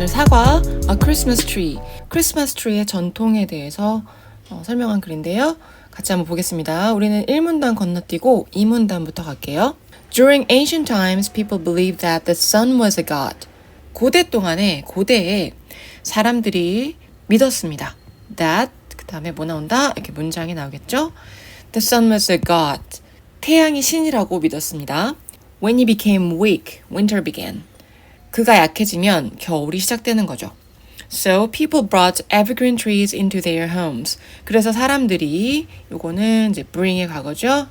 오늘 사과, a Christmas tree, 크리스마스 트리의 전통에 대해서 어, 설명한 글인데요. 같이 한번 보겠습니다. 우리는 1문단 건너뛰고 2문단부터 갈게요. During ancient times, people believed that the sun was a god. 고대 동안에 고대에 사람들이 믿었습니다. That 그 다음에 뭐 나온다? 이렇게 문장이 나오겠죠? The sun was a god. 태양이 신이라고 믿었습니다. When he became weak, winter began. 그가 약해지면 겨울이 시작되는 거죠. So people brought evergreen trees into their homes. 그래서 사람들이 요거는 이제 bring의 과거죠.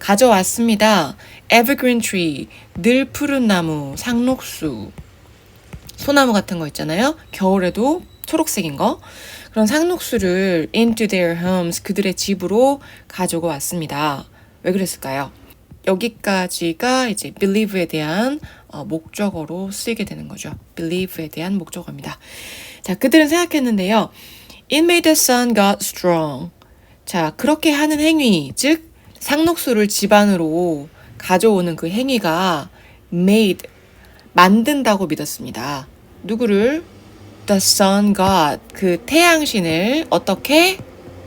가져왔습니다. evergreen tree, 늘 푸른 나무, 상록수, 소나무 같은 거 있잖아요. 겨울에도 초록색인 거. 그런 상록수를 into their homes, 그들의 집으로 가지고 왔습니다. 왜 그랬을까요? 여기까지가 이제 believe에 대한 어, 목적어로 쓰이게 되는 거죠. believe에 대한 목적어입니다. 자, 그들은 생각했는데요. It made the sun got strong. 자, 그렇게 하는 행위, 즉 상록수를 집안으로 가져오는 그 행위가 made 만든다고 믿었습니다. 누구를? The sun god 그 태양신을 어떻게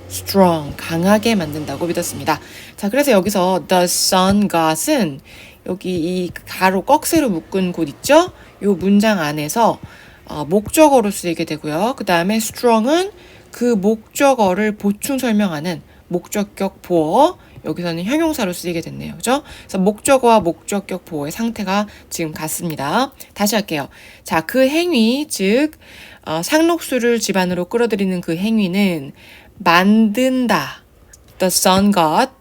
strong 강하게 만든다고 믿었습니다. 자, 그래서 여기서 the sun god은 여기 이 가로 꺽쇠로 묶은 곳 있죠? 요 문장 안에서 어, 목적어로 쓰이게 되고요. 그 다음에 strong은 그 목적어를 보충 설명하는 목적격 보어 여기서는 형용사로 쓰이게 됐네요. 그죠? 그래서 목적어와 목적격 보어의 상태가 지금 같습니다. 다시 할게요. 자, 그 행위, 즉, 어, 상록수를 집안으로 끌어들이는 그 행위는 만든다. The sun god,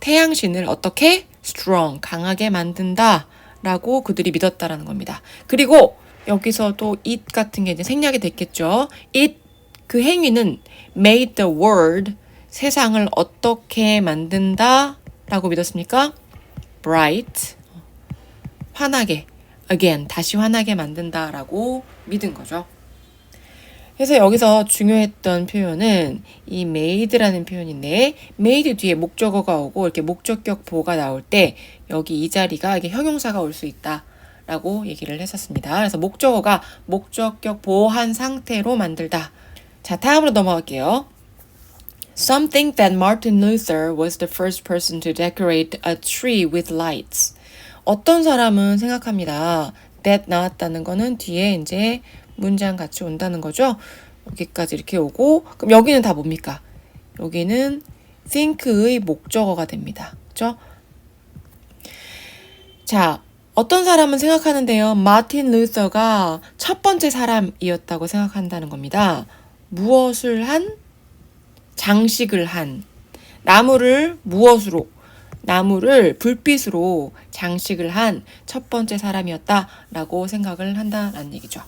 태양 신을 어떻게? strong, 강하게 만든다. 라고 그들이 믿었다라는 겁니다. 그리고 여기서도 it 같은 게 이제 생략이 됐겠죠. it, 그 행위는 made the world, 세상을 어떻게 만든다 라고 믿었습니까? bright, 환하게, again, 다시 환하게 만든다 라고 믿은 거죠. 그래서 여기서 중요했던 표현은 이 made라는 표현인데 made 뒤에 목적어가 오고 이렇게 목적격 보가 나올 때 여기 이 자리가 이게 형용사가 올 수 있다. 라고 얘기를 했었습니다. 그래서 목적어가 목적격 보한 상태로 만들다. 자, 다음으로 넘어갈게요. Some think that Martin Luther was the first person to decorate a tree with lights. 어떤 사람은 생각합니다. that 나왔다는 거는 뒤에 이제 문장 같이 온다는 거죠. 여기까지 이렇게 오고 그럼 여기는 다 뭡니까? 여기는 think의 목적어가 됩니다. 그죠? 자, 어떤 사람은 생각하는데요. 마틴 루서가 첫 번째 사람이었다고 생각한다는 겁니다. 무엇을 한? 장식을 한. 나무를 무엇으로? 나무를 불빛으로 장식을 한 첫 번째 사람이었다라고 생각을 한다는 얘기죠.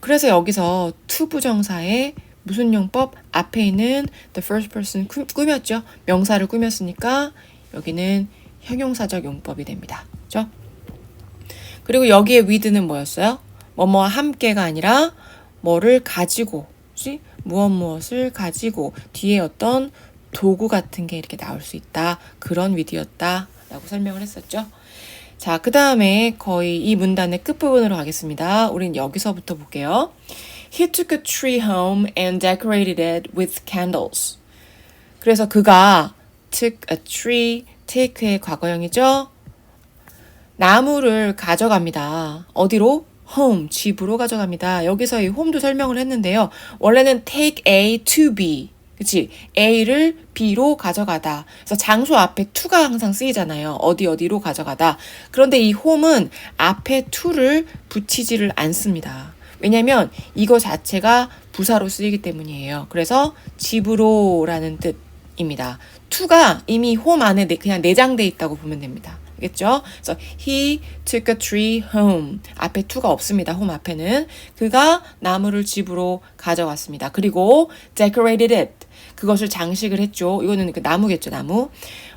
그래서 여기서 to 부정사에 무슨 용법 앞에 있는 the first person 꾸, 꾸몄죠. 명사를 꾸몄으니까 여기는 형용사적 용법이 됩니다. 그죠? 그리고 여기에 with는 뭐였어요? 뭐뭐와 함께가 아니라 뭐를 가지고, 그치? 무엇 무엇을 가지고 뒤에 어떤 도구 같은 게 이렇게 나올 수 있다. 그런 with였다. 라고 설명을 했었죠. 자, 그 다음에 거의 이 문단의 끝부분으로 가겠습니다. 우린 여기서부터 볼게요. He took a tree home and decorated it with candles. 그래서 그가 took a tree, take의 과거형이죠. 나무를 가져갑니다. 어디로? home, 집으로 가져갑니다. 여기서 이 home도 설명을 했는데요. 원래는 take A to B. 그치? A를 B로 가져가다. 그래서 장소 앞에 to가 항상 쓰이잖아요. 어디 어디로 가져가다. 그런데 이 home은 앞에 to를 붙이지를 않습니다. 왜냐면 이거 자체가 부사로 쓰이기 때문이에요. 그래서 집으로라는 뜻입니다. to가 이미 home 안에 그냥 내장돼 있다고 보면 됩니다. 알겠죠? 그래서 he took a tree home. 앞에 to가 없습니다. home 앞에는. 그가 나무를 집으로 가져왔습니다. 그리고 decorated it. 그것을 장식을 했죠. 이거는 그 나무겠죠, 나무.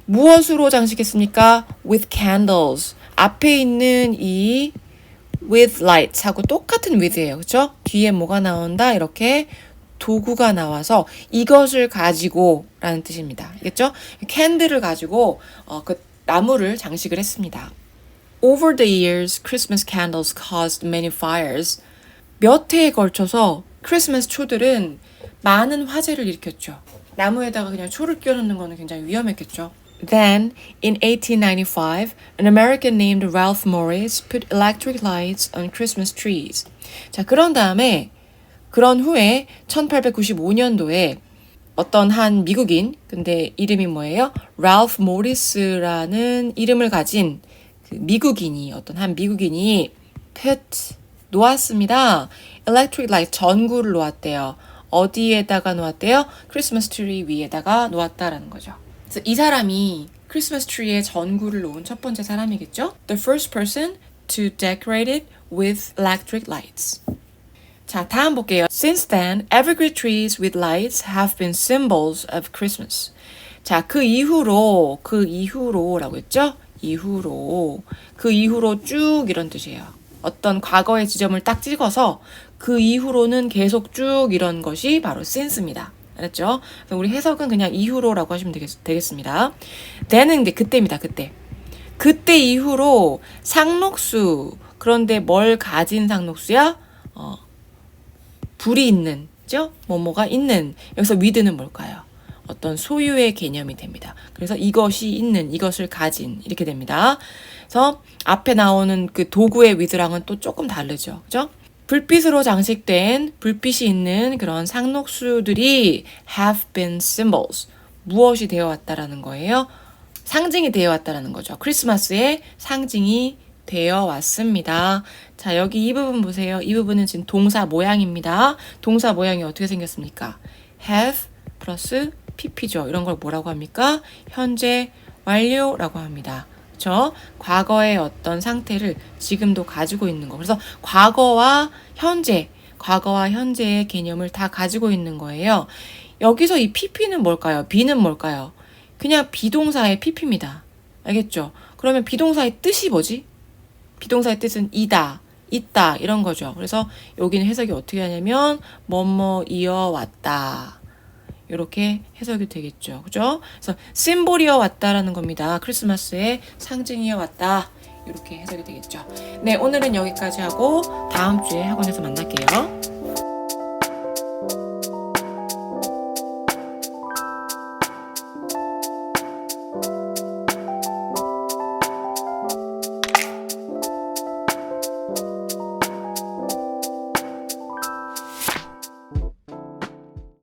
무엇으로 장식했습니까? with candles. 앞에 있는 이 with lights 하고 똑같은 with예요. 그렇죠? 뒤에 뭐가 나온다? 이렇게 도구가 나와서 이것을 가지고 라는 뜻입니다. 알겠죠? 캔들을 가지고 어, 그 나무를 장식을 했습니다. Over the years, Christmas candles caused many fires. 몇 해에 걸쳐서 크리스마스 초들은 많은 화재를 일으켰죠. 나무에다가 그냥 초를 끼워놓는 거는 굉장히 위험했겠죠. Then, in 1895, an American named Ralph Morris put electric lights on Christmas trees. 자, 그런 다음에, 그런 후에 1895년도에 어떤 한 미국인, 근데 이름이 뭐예요? 랄프 모리스라는 이름을 가진 그 미국인이, 어떤 한 미국인이 put, 놓았습니다. electric light, 전구를 놓았대요. 어디에다가 놓았대요? 크리스마스 트리 위에다가 놓았다라는 거죠. 그래서 이 사람이 크리스마스 트리에 전구를 놓은 첫 번째 사람이겠죠? The first person to decorate it with electric lights. 자, 다음 볼게요. Since then, evergreen trees with lights have been symbols of Christmas. 자, 그 이후로, 그 이후로라고 했죠? 이후로. 그 이후로 쭉 이런 뜻이에요. 어떤 과거의 지점을 딱 찍어서 그 이후로는 계속 쭉 이런 것이 바로 since입니다. 알았죠? 우리 해석은 그냥 이후로라고 하시면 되겠, 되겠습니다. then은 이제 그때입니다. 그때. 그때 이후로 상록수. 그런데 뭘 가진 상록수야? 어, 불이 있는, 죠? 뭐뭐가 있는. 여기서 with는 뭘까요? 어떤 소유의 개념이 됩니다. 그래서 이것이 있는, 이것을 가진 이렇게 됩니다. 그래서 앞에 나오는 그 도구의 with랑은 또 조금 다르죠. 그죠? 불빛으로 장식된 불빛이 있는 그런 상록수들이 have been symbols. 무엇이 되어 왔다라는 거예요? 상징이 되어 왔다라는 거죠. 크리스마스의 상징이 되어 왔습니다. 자, 여기 이 부분 보세요. 이 부분은 지금 동사 모양입니다. 동사 모양이 어떻게 생겼습니까? have 플러스 pp죠. 이런 걸 뭐라고 합니까? 현재 완료라고 합니다. 그렇죠? 과거의 어떤 상태를 지금도 가지고 있는 거. 그래서 과거와 현재, 과거와 현재의 개념을 다 가지고 있는 거예요. 여기서 이 pp는 뭘까요? be는 뭘까요? 그냥 비동사의 pp입니다. 알겠죠? 그러면 비동사의 뜻이 뭐지? 비동사의 뜻은 이다, 있다 이런 거죠. 그래서 여기는 해석이 어떻게 하냐면 뭐뭐 이어왔다. 이렇게 해석이 되겠죠. 그죠? 그래서 심볼이어 왔다라는 겁니다. 크리스마스의 상징이어 왔다. 이렇게 해석이 되겠죠. 네, 오늘은 여기까지 하고 다음 주에 학원에서 만날게요.